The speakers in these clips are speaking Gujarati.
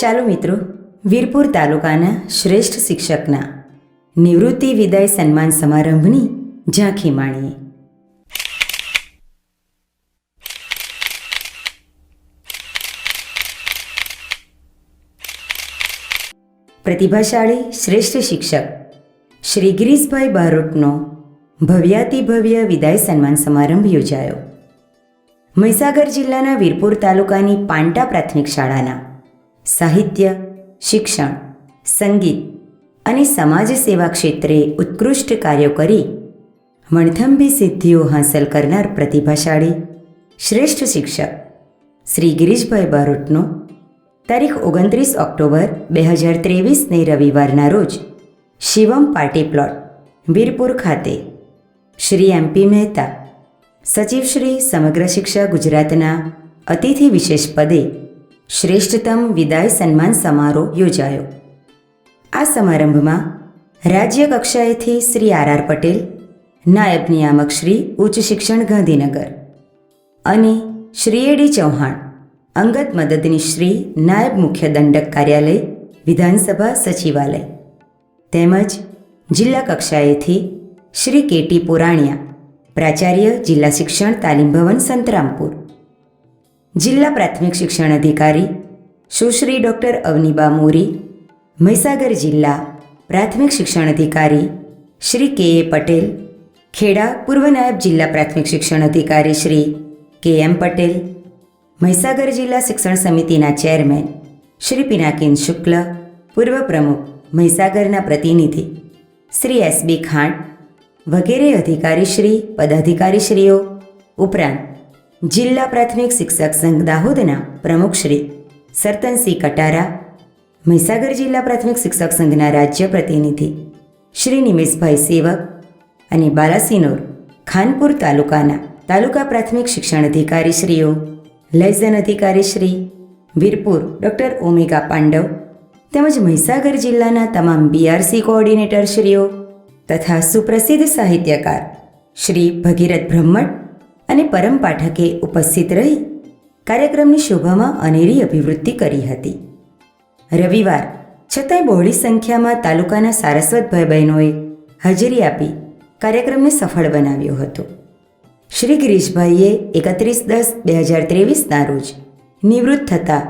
ચાલો મિત્રો, વીરપુર તાલુકાના શ્રેષ્ઠ શિક્ષકના નિવૃત્તિ વિદાય સન્માન સમારંભની ઝાંખી માણીએ. પ્રતિભાશાળી શ્રેષ્ઠ શિક્ષક શ્રી ગિરીશભાઈ બારોટનો ભવ્યાતિભવ્ય વિદાય સન્માન સમારંભ યોજાયો. મહીસાગર જિલ્લાના વીરપુર તાલુકાની પાંટા પ્રાથમિક શાળાના સાહિત્ય, શિક્ષણ, સંગીત અને સમાજ સેવા ક્ષેત્રે ઉત્કૃષ્ટ કાર્યો કરી મણથંભી સિદ્ધિઓ હાંસલ કરનાર પ્રતિભાશાળી, શ્રેષ્ઠ શિક્ષક શ્રી ગિરીશભાઈ બારોટનો તારીખ ઓગણત્રીસ ઓક્ટોબર બે હજાર ત્રેવીસને રવિવારના રોજ શિવમ પાર્ટી પ્લોટ, વીરપુર ખાતે. શ્રી એમપી મહેતા, સચિવ શ્રી સમગ્ર શિક્ષા ગુજરાતના અતિથિ વિશેષ પદે શ્રેષ્ઠતમ વિદાય સન્માન સમારોહ યોજાયો. આ સમારંભમાં રાજ્ય કક્ષાએથી શ્રી આર આર પટેલ, નાયબ નિયામક શ્રી ઉચ્ચ શિક્ષણ ગાંધીનગર અને શ્રી એડી ચૌહાણ, અંગત મદદની શ્રી નાયબ મુખ્ય દંડક કાર્યાલય, વિધાનસભા સચિવાલય તેમજ જિલ્લા કક્ષાએથી શ્રી કેટી પુરાણિયા, પ્રાચાર્ય જિલ્લા શિક્ષણ તાલીમ ભવન સંતરામપુર જિલ્લા પ્રાથમિક શિક્ષણ અધિકારી સુશ્રી ડૉક્ટર અવનીબા મોરી, મહીસાગર જિલ્લા પ્રાથમિક શિક્ષણ અધિકારી શ્રી કે એ પટેલ, ખેડા પૂર્વ નાયબ જિલ્લા પ્રાથમિક શિક્ષણ અધિકારી શ્રી કે એમ પટેલ, મહીસાગર જિલ્લા શિક્ષણ સમિતિના ચેરમેન શ્રી પિનાકિન શુક્લ, પૂર્વ પ્રમુખ મહીસાગરના પ્રતિનિધિ શ્રી એસ બી ખાંડ, વગેરે અધિકારીશ્રી પદાધિકારીશ્રીઓ ઉપરાંત જિલ્લા પ્રાથમિક શિક્ષક સંઘ દાહોદના પ્રમુખ શ્રી સરતનસિંહ કટારા, મહીસાગર જિલ્લા પ્રાથમિક શિક્ષક સંઘના રાજ્ય પ્રતિનિધિ શ્રી નિમેશભાઈ સેવક અને બાલાસિનોર ખાનપુર તાલુકાના તાલુકા પ્રાથમિક શિક્ષણ અધિકારીશ્રીઓ લેઝન અધિકારીશ્રી વીરપુર ડૉક્ટર ઓમેગા પાંડવ તેમજ મહીસાગર જિલ્લાના તમામ બીઆરસી કોઓર્ડિનેટરશ્રીઓ તથા સુપ્રસિદ્ધ સાહિત્યકાર શ્રી ભગીરથ બ્રહ્મટ અને પરમ પાઠકે ઉપસ્થિત રહી કાર્યક્રમની શોભામાં અનેરી અભિવૃદ્ધિ કરી હતી. રવિવાર છતાંય બહોળી સંખ્યામાં તાલુકાના સારસ્વતભાઈ બહેનોએ હાજરી આપી કાર્યક્રમને સફળ બનાવ્યો હતો. શ્રી ગિરીશભાઈએ એકત્રીસ દસ બે હજાર ત્રેવીસના રોજ નિવૃત્ત થતા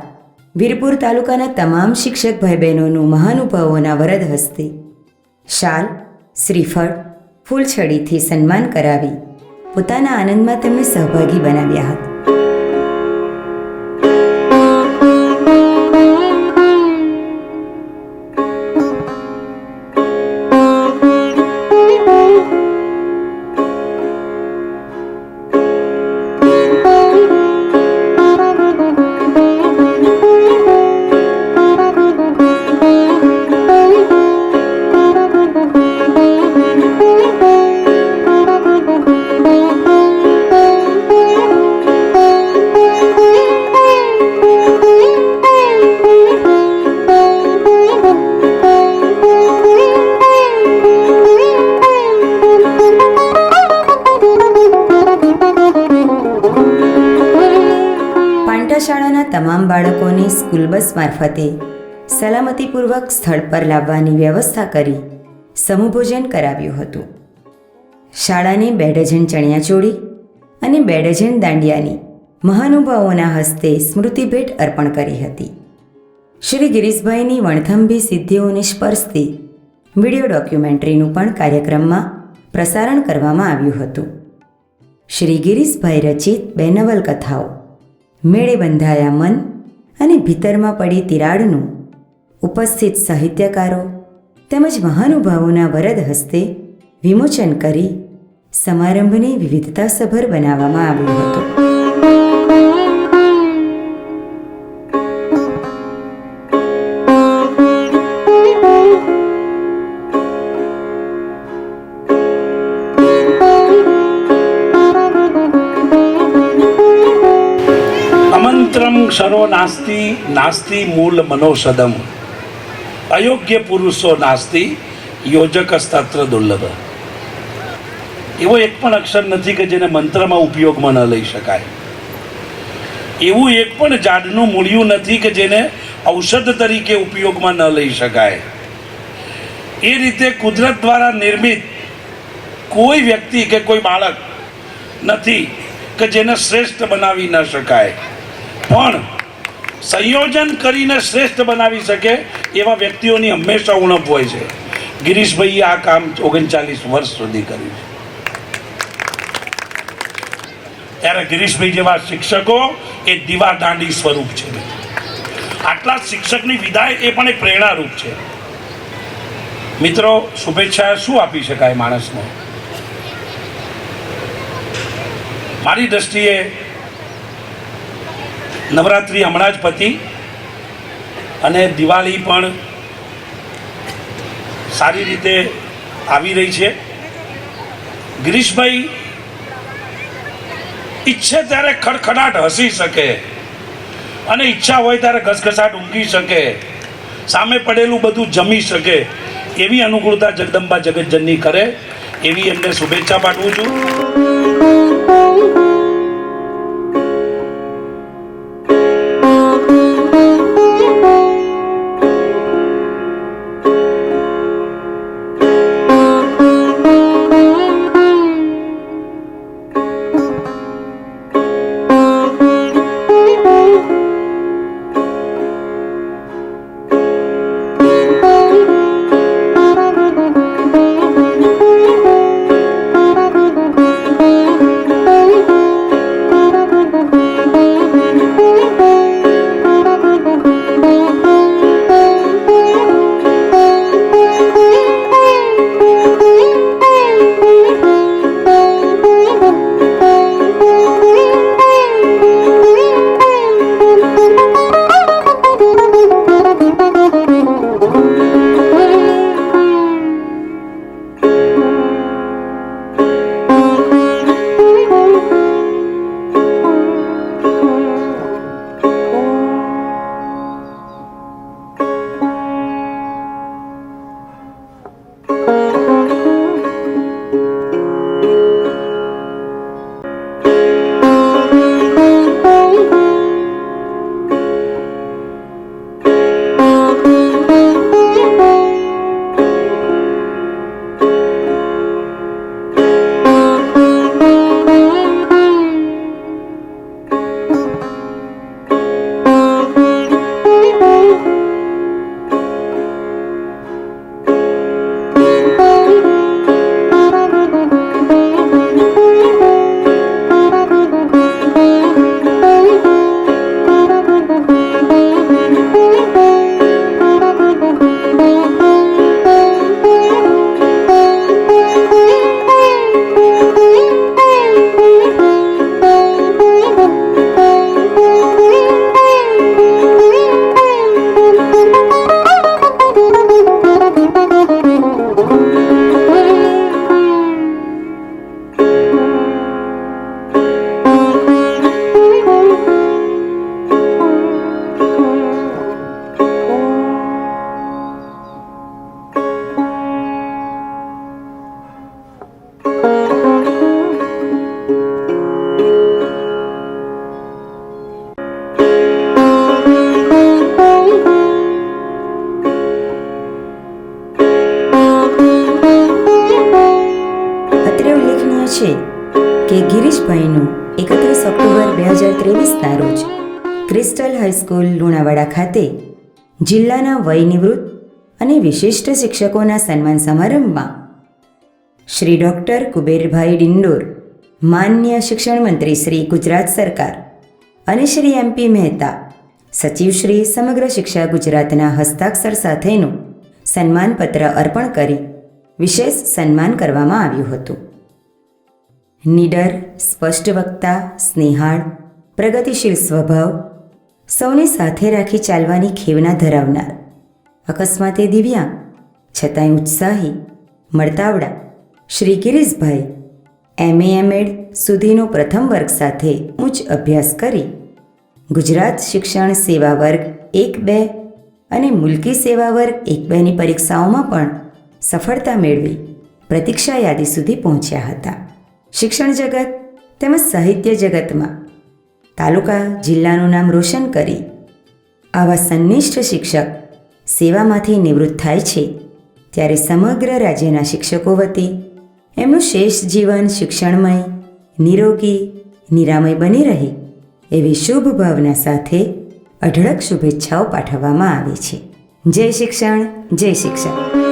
વીરપુર તાલુકાના તમામ શિક્ષક ભાઈ બહેનોનું મહાનુભાવોના વરદ હસ્તે શાલ, શ્રીફળ, ફૂલછડીથી સન્માન કરાવી પોતાના આનંદમાં તેમને સહભાગી બનાવ્યા હતા. તમામ બાળકોને સ્કૂલ બસ મારફતે સલામતીપૂર્વક સ્થળ પર લાવવાની વ્યવસ્થા કરી સમૂહભોજન કરાવ્યું હતું. શાળાને બે ડઝન ચણિયાચોળી અને બે ડઝન દાંડિયાની મહાનુભાવોના હસ્તે સ્મૃતિભેટ અર્પણ કરી હતી. શ્રી ગિરીશભાઈની વણથંભી સિદ્ધિઓને સ્પર્શતી વીડિયો ડોક્યુમેન્ટરીનું પણ કાર્યક્રમમાં પ્રસારણ કરવામાં આવ્યું હતું. શ્રી ગિરીશભાઈ રચિત બે નવલકથાઓ મેળે બંધાયા મન અને ભીતરમાં પડી તિરાડનું ઉપસ્થિત સાહિત્યકારો તેમજ મહાનુભાવોના વરદ હસ્તે વિમોચન કરી સમારંભને વિવિધતાસભર બનાવવામાં આવ્યો હતો. નાસ્તી નાસ્તિ નાસ્તિ મૂળ મનોષદમ અયોગ્ય પુરુષો નાસ્તી, યોજક સ્તત્ર દુર્લભ. એવો એક પણ અક્ષર નથી કે જેને મંત્રમાં ઉપયોગમાં ન લઈ શકાય. એવું એક પણ ઝાડનું મૂળિયું નથી કે જેને ઔષધ તરીકે ઉપયોગમાં ન લઈ શકાય. એ રીતે કુદરત દ્વારા નિર્મિત કોઈ વ્યક્તિ કે કોઈ બાળક નથી કે જેને શ્રેષ્ઠ બનાવી ન શકાય. પણ સંયોજન કરીને શ્રેષ્ઠ બનાવી શકે એવા વ્યક્તિઓની હંમેશા ઉણપ હોય છે. ગિરીશભાઈએ આ કામ ઓગણચાલીસ વર્ષ સુધી કર્યું છે. ત્યારે ગિરીશભાઈ જેવા શિક્ષકો એ દીવા દાંડી સ્વરૂપ છે. આટલા શિક્ષકની વિદાય એ પણ એક પ્રેરણારૂપ છે. મિત્રો, શુભેચ્છા શું આપી શકાય માણસને? મારી દ્રષ્ટિએ નવરાત્રિ હમણાં જ પતી અને દિવાળી પણ સારી રીતે આવી રહી છે. ગિરીશભાઈ ઈચ્છે ત્યારે ખડખડાટ હસી શકે અને ઈચ્છા હોય ત્યારે ઘસઘસાટ ઊંઘી શકે, સામે પડેલું બધું જમી શકે એવી અનુકૂળતા જગદંબા જગતજનની કરે એવી એમને શુભેચ્છા પાઠવું છું. કે ગિરીશભાઈનું એકત્રીસ ઓક્ટોબર બે હજાર ત્રેવીસના રોજ ક્રિસ્ટલ હાઈસ્કૂલ, લુણાવાડા ખાતે જિલ્લાના વયનિવૃત્ત અને વિશિષ્ટ શિક્ષકોના સન્માન સમારંભમાં શ્રી ડૉક્ટર કુબેરભાઈ ડિંડોર, માન્ય શિક્ષણ મંત્રી શ્રી ગુજરાત સરકાર અને શ્રી એમપી મહેતા સચિવશ્રી સમગ્ર શિક્ષા ગુજરાતના હસ્તાક્ષર સાથેનું સન્માનપત્ર અર્પણ કરી વિશેષ સન્માન કરવામાં આવ્યું હતું. નીડર, સ્પષ્ટ વક્તા, સ્નેહાળ, પ્રગતિશીલ સ્વભાવ, સૌને સાથે રાખી ચાલવાની ખેવના ધરાવનાર. અકસ્માતે દિવ્યાંગ છતાંય ઉત્સાહી, મળતાવડા, શ્રી ગિરીશભાઈ એમએ એમએડ સુધીનો પ્રથમ વર્ગ સાથે ઉચ્ચ અભ્યાસ કરી, ગુજરાત શિક્ષણ સેવા વર્ગ એક બે અને મુલકી સેવા વર્ગ એક બેની પરીક્ષાઓમાં પણ સફળતા મેળવી પ્રતીક્ષા યાદી સુધી પહોંચ્યા હતા. શિક્ષણ જગત તેમજ સાહિત્ય જગતમાં. તાલુકા જિલ્લાનું નામ રોશન કરી આવા સંનિષ્ઠ શિક્ષક સેવામાંથી નિવૃત્ત થાય છે. ત્યારે સમગ્ર રાજ્યના શિક્ષકો વતી એમનું શેષ જીવન શિક્ષણમય, નિરોગી, નિરામય બની રહે એવી શુભ ભાવના સાથે અઢળક શુભેચ્છાઓ પાઠવવામાં આવે છે. જય શિક્ષણ જય શિક્ષણ